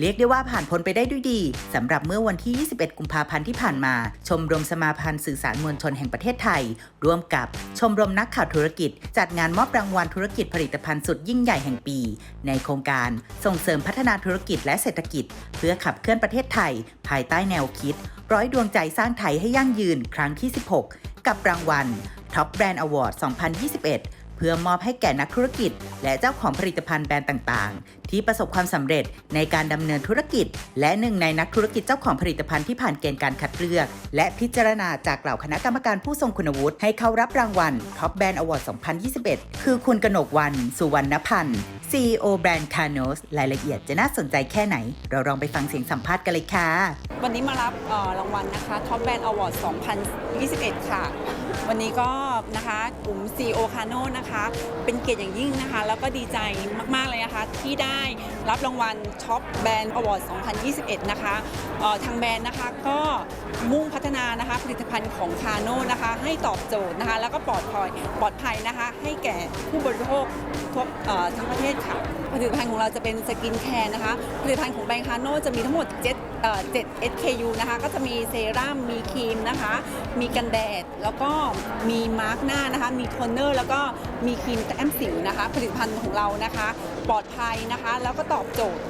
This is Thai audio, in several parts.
เรียกได้ว่าผ่านพ้นไปได้ด้วยดีสำหรับเมื่อวันที่ 21 กุมภาพันธ์ที่ผ่านมา ชมรมสมาพันธ์สื่อสารมวลชนแห่งประเทศไทย ร่วมกับชมรมนักข่าวธุรกิจ จัดงานมอบรางวัลธุรกิจผลิตภัณฑ์สุดยิ่งใหญ่แห่งปี ในโครงการส่งเสริมพัฒนาธุรกิจและเศรษฐกิจ เพื่อขับเคลื่อนประเทศไทย ภายใต้แนวคิด ร้อยดวงใจสร้างไทยให้ยั่งยืนครั้งที่ 16 กับรางวัล Top Brand Award 2021 เพื่อมอบให้แก่นักธุรกิจ และเจ้าของผลิตภัณฑ์แบรนด์ต่างๆ ที่ประสบความสำเร็จในการดำเนินธุรกิจ และหนึ่งในนักธุรกิจเจ้าของผลิตภัณฑ์ที่ผ่านเกณฑ์การคัดเลือก และพิจารณาจากเหล่าคณะกรรมการผู้ทรงคุณวุฒิให้เข้ารับรางวัล Top Brand Award 2021 คือคุณกนกวันสุวรรณพันธ์ CEO แบรนด์คาโนสรายละเอียดจะน่าสนใจแค่ไหน เราลองไปฟังเสียงสัมภาษณ์กันเลยค่ะ วันนี้มารับรางวัลนะคะ Top Band Award 2021 ค่ะ วันนี้ก็นะคะกลุ่ม CEO c a n o นะคะ เป็นเกียรติอย่างยิ่งนะคะ แล้วก็ดีใจมาก ๆ เลยนะคะ ที่ได้รับรางวัล Top Band Award 2021 นะคะทางแบรนด์นะคะก็มุ่งพัฒนานะคะผลิตภัณฑ์ของ c a n o นะคะให้ตอบโจทย์นะคะแล้วก็ปลอดภัยปลอดภัยนะคะให้แก่ผู้บริโภคทั่วทั้งประเทศค่ะผลิตภัณฑ์ของเราจะเป็นสกินแคร์นะคะผลิตภัณฑ์ของแบรนด์คาโนจะมีทั้งหมด7เอ่อ7 SKU นะคะก็จะมีเซรั่มมีครีมนะคะ มีกันแดดแล้วก็มีมาร์กหน้านะคะ มีโทนเนอร์ แล้วก็มีครีมแต้มสิวนะคะ ผลิตภัณฑ์ของเรานะคะ ปลอดภัยนะคะ แล้วก็ตอบโจทย์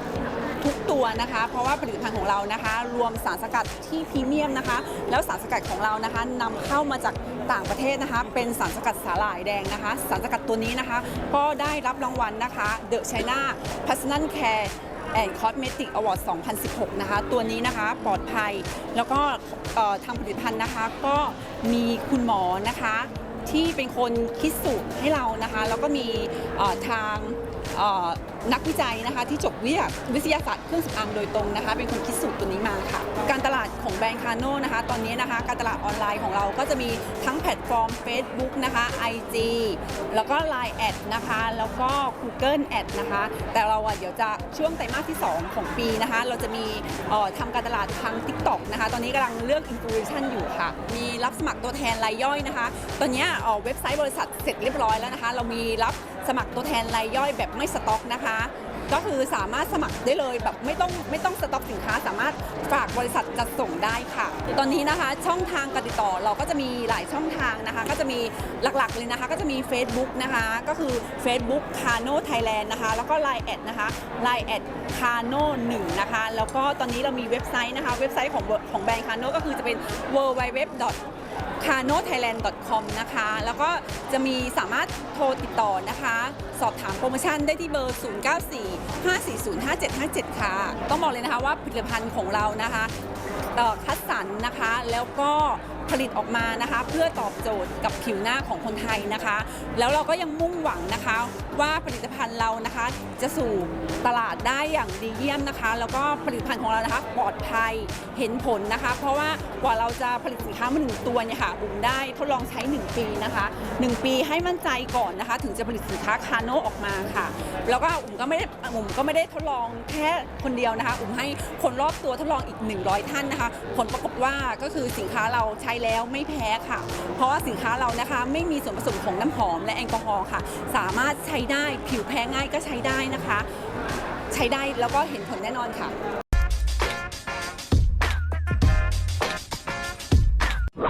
ทุกตัวนะคะ เพราะว่าผลิตภัณฑ์ของเรานะคะ รวมสารสกัดที่พรีเมียมนะคะ แล้วสารสกัดของเรานะคะนำเข้ามาจากต่างประเทศนะคะ เป็นสารสกัดสาหร่ายแดงนะคะ สารสกัดตัวนี้นะคะ ก็ได้รับรางวัลนะคะ The China Personal Care and Cosmetic Award 2016 นะคะ ตัวนี้นะคะปลอดภัย แล้วก็ทางผลิตภัณฑ์นะคะ ก็มีคุณหมอนะคะที่เป็นคนคิดสูตรให้เรานะคะ แล้วก็มีทาง นักวิจัยนะคะที่จบวิทยาวิทยาศาสตร์เครื่องสำอางโดยตรงนะคะ เป็นคนคิดสูตรตัวนี้มาค่ะ การตลาดของแบรนด์คาโน่นะคะ ตอนนี้นะคะการตลาดออนไลน์ของเราก็จะมีทั้งแพลตฟอร์ม Facebook นะคะ IG แล้วก็ Line แอดนะคะ แล้วก็ Google แอดนะคะ แต่เราอะเดี๋ยวจะช่วงไตรมาสที่ 2 ของปีนะคะ เราจะมีออทำการตลาดทาง TikTok นะคะ ตอนนี้กำลังเลือกอินฟลูเอนชันอยู่ค่ะ มีรับสมัครตัวแทนรายย่อยนะคะ ตอนนี้อ่อเว็บไซต์บริษัทเสร็จเรียบร้อยแล้วนะคะ เรามีรับสมัครตัวแทนรายย่อยแบบไม่สต็อกนะคะก็คือสามารถสมัครได้เลยแบบไม่ต้องไม่ต้องสต็อกสินค้า สามารถฝากบริษัทจัดส่งได้ค่ะ ตอนนี้นะคะ ช่องทางการติดต่อเราก็จะมีหลายช่องทางนะคะ ก็จะมีหลักๆเลยนะคะ ก็จะมี Facebook นะคะ ก็คือ Facebook c a n o Thailand นะคะ แล้วก็ Line แอดนะคะ Line แอด c a n o 1นะคะ แล้วก็ตอนนี้เรามีเว็บไซต์นะคะ เว็บไซต์ของของแบรนด์ c a n o ก็คือจะเป็น w w w c a n o t h a i l a n d c o m นะคะ แล้วก็จะมีสามารถโทรติดต่อนะคะ สอบถามโปรโมชั่นได้ที่เบอร์ 0945405757 ค่ะ ต้องบอกเลยนะคะว่าผลิตภัณฑ์ของเรานะคะคัดสรรนะคะแล้วก็ ผลิตออกมานะคะ เพื่อตอบโจทย์กับผิวหน้าของคนไทยนะคะ แล้วเราก็ยังมุ่งหวังนะคะ ว่าผลิตภัณฑ์เรานะคะจะสู่ตลาดได้อย่างดีเยี่ยมนะคะ แล้วก็ผลิตภัณฑ์ของเรานะคะปลอดภัยเห็นผลนะคะ เพราะว่ากว่าเราจะผลิตสินค้ามาหนึ่งตัวเนี่ยค่ะบุ๋มได้ทดลองใช้ 1 ปีนะคะ 1 ปีให้มั่นใจก่อนนะคะ ถึงจะผลิตสินค้าคาโนออกมาค่ะ แล้วก็อุ๋มก็ไม่ได้อุ๋มก็ไม่ได้ทดลองแค่คนเดียวนะคะ อุ๋มให้คนรอบตัวทดลองอีก 100 ท่านนะคะ ผลปรากฏว่าก็คือสินค้าเราใช้แล้วไม่แพ้ค่ะ เพราะว่าสินค้าเรานะคะไม่มีส่วนผสมของน้ำหอมและแอลกอฮอล์ค่ะ สามารถใช้ได้ผิวแพ้ง่ายก็ใช้ได้นะคะ ใช้ได้แล้วก็เห็นผลแน่นอนค่ะ